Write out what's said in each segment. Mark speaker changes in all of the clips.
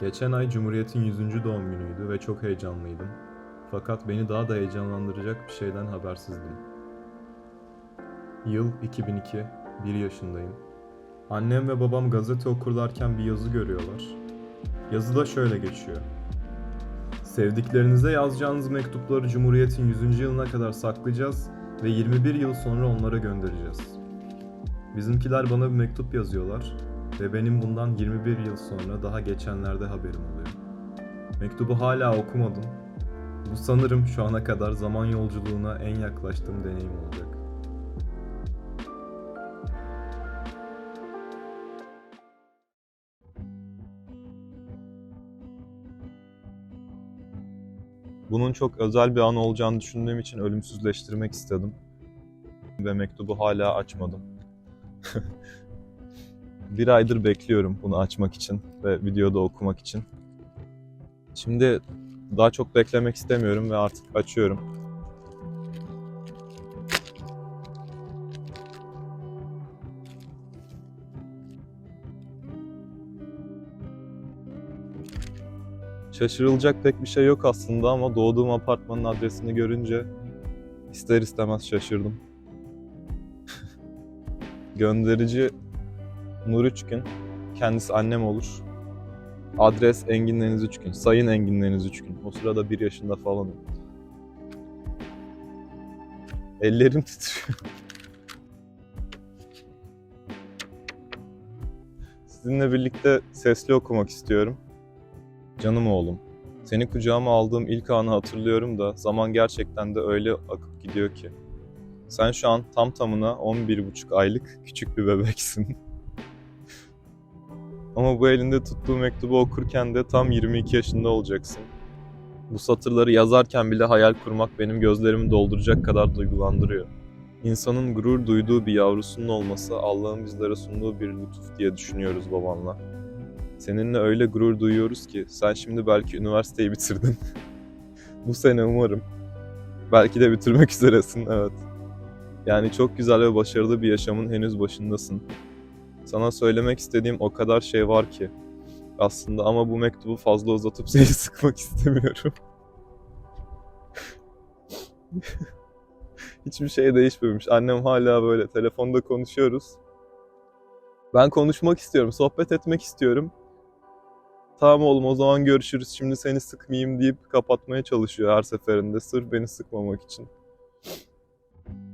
Speaker 1: Geçen ay Cumhuriyet'in 100. doğum günüydü ve çok heyecanlıydım. Fakat beni daha da heyecanlandıracak bir şeyden habersizdim. Yıl 2002, 1 yaşındayım. Annem ve babam gazete okurlarken bir yazı görüyorlar. Yazıda şöyle geçiyor. Sevdiklerinize yazacağınız mektupları Cumhuriyet'in 100. yılına kadar saklayacağız ve 21 yıl sonra onlara göndereceğiz. Bizimkiler bana bir mektup yazıyorlar ve benim bundan 21 yıl sonra daha geçenlerde haberim oluyor. Mektubu hala okumadım. Bu sanırım şu ana kadar zaman yolculuğuna en yaklaştığım deneyim olacak. Bunun çok özel bir an olacağını düşündüğüm için ölümsüzleştirmek istedim. Ve mektubu hala açmadım. bir aydır bekliyorum bunu açmak için ve videoda okumak için. Şimdi daha çok beklemek istemiyorum ve artık açıyorum. Şaşırılacak pek bir şey yok aslında ama doğduğum apartmanın adresini görünce ister istemez şaşırdım. Gönderici Nur Üçgün, kendisi annem olur. Adres Engin Deniz Üçgün, Sayın Engin Deniz Üçgün. O sırada bir yaşında falanım. Ellerim titriyor. Sizinle birlikte sesli okumak istiyorum. Canım oğlum, seni kucağıma aldığım ilk anı hatırlıyorum da zaman gerçekten de öyle akıp gidiyor ki. Sen şu an tam tamına 11,5 aylık küçük bir bebeksin. Ama bu elinde tuttuğu mektubu okurken de tam 22 yaşında olacaksın. Bu satırları yazarken bile hayal kurmak benim gözlerimi dolduracak kadar duygulandırıyor. İnsanın gurur duyduğu bir yavrusunun olması Allah'ın bizlere sunduğu bir lütuf diye düşünüyoruz babanla. Seninle öyle gurur duyuyoruz ki sen şimdi belki üniversiteyi bitirdin. Bu sene umarım. Belki de bitirmek üzeresin evet. Yani çok güzel ve başarılı bir yaşamın henüz başındasın. Sana söylemek istediğim o kadar şey var ki aslında ama bu mektubu fazla uzatıp seni sıkmak istemiyorum. Hiçbir şey değişmemiş. Annem hala böyle telefonda konuşuyoruz. Ben konuşmak istiyorum, sohbet etmek istiyorum. Tamam oğlum o zaman görüşürüz. Şimdi seni sıkmayayım deyip kapatmaya çalışıyor her seferinde sırf beni sıkmamak için.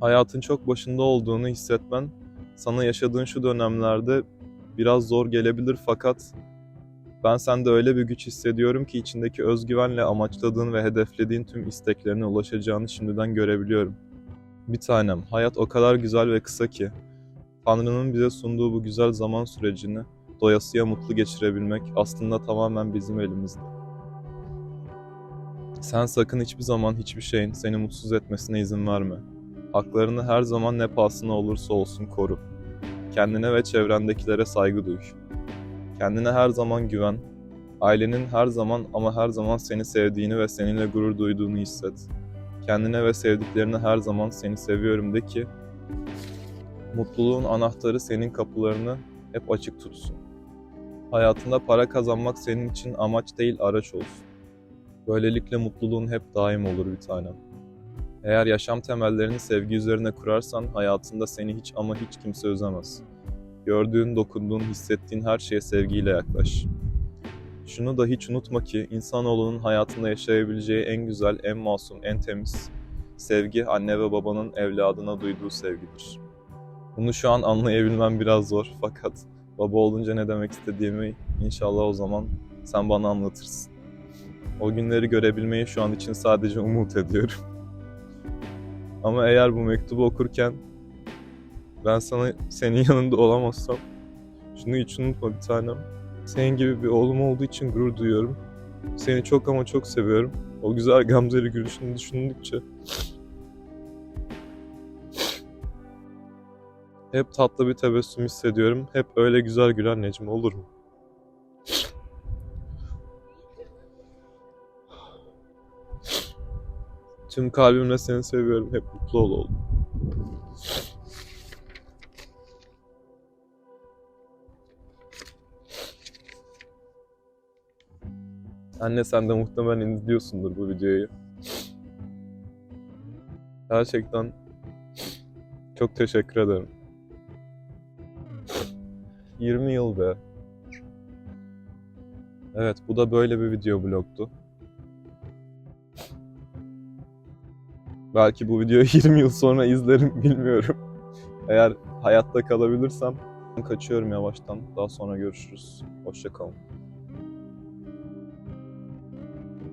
Speaker 1: Hayatın çok başında olduğunu hissetmen sana yaşadığın şu dönemlerde biraz zor gelebilir fakat ben sende öyle bir güç hissediyorum ki içindeki özgüvenle amaçladığın ve hedeflediğin tüm isteklerine ulaşacağını şimdiden görebiliyorum. Bir tanem, hayat o kadar güzel ve kısa ki Tanrı'nın bize sunduğu bu güzel zaman sürecini doyasıya mutlu geçirebilmek aslında tamamen bizim elimizde. Sen sakın hiçbir zaman hiçbir şeyin seni mutsuz etmesine izin verme. Haklarını her zaman ne pahasına olursa olsun koru. Kendine ve çevrendekilere saygı duy. Kendine her zaman güven. Ailenin her zaman ama her zaman seni sevdiğini ve seninle gurur duyduğunu hisset. Kendine ve sevdiklerine her zaman seni seviyorum de ki mutluluğun anahtarı senin kapılarını hep açık tutsun. Hayatında para kazanmak senin için amaç değil araç olsun. Böylelikle mutluluğun hep daim olur bir tanem. Eğer yaşam temellerini sevgi üzerine kurarsan hayatında seni hiç ama hiç kimse üzemez. Gördüğün, dokunduğun, hissettiğin her şeye sevgiyle yaklaş. Şunu da hiç unutma ki insanoğlunun hayatında yaşayabileceği en güzel, en masum, en temiz sevgi anne ve babanın evladına duyduğu sevgidir. Bunu şu an anlayabilmem biraz zor fakat baba olunca ne demek istediğimi inşallah o zaman sen bana anlatırsın. O günleri görebilmeyi şu an için sadece umut ediyorum. Ama eğer bu mektubu okurken ben sana senin yanında olamazsam şunu hiç unutma bir tanem. Senin gibi bir oğlum olduğu için gurur duyuyorum. Seni çok ama çok seviyorum. O güzel gamzeli gülüşünü düşündükçe hep tatlı bir tebessüm hissediyorum. Hep öyle güzel gülen Necmi olur mu? Tüm kalbimle seni seviyorum. Hep mutlu ol oğlum. Anne sen de muhtemelen izliyorsundur bu videoyu. Gerçekten çok teşekkür ederim. 20 yıl be. Evet bu da böyle bir video blogtu. Belki bu videoyu 20 yıl sonra izlerim bilmiyorum. Eğer hayatta kalabilirsem kaçıyorum yavaştan. Daha sonra görüşürüz. Hoşça kalın.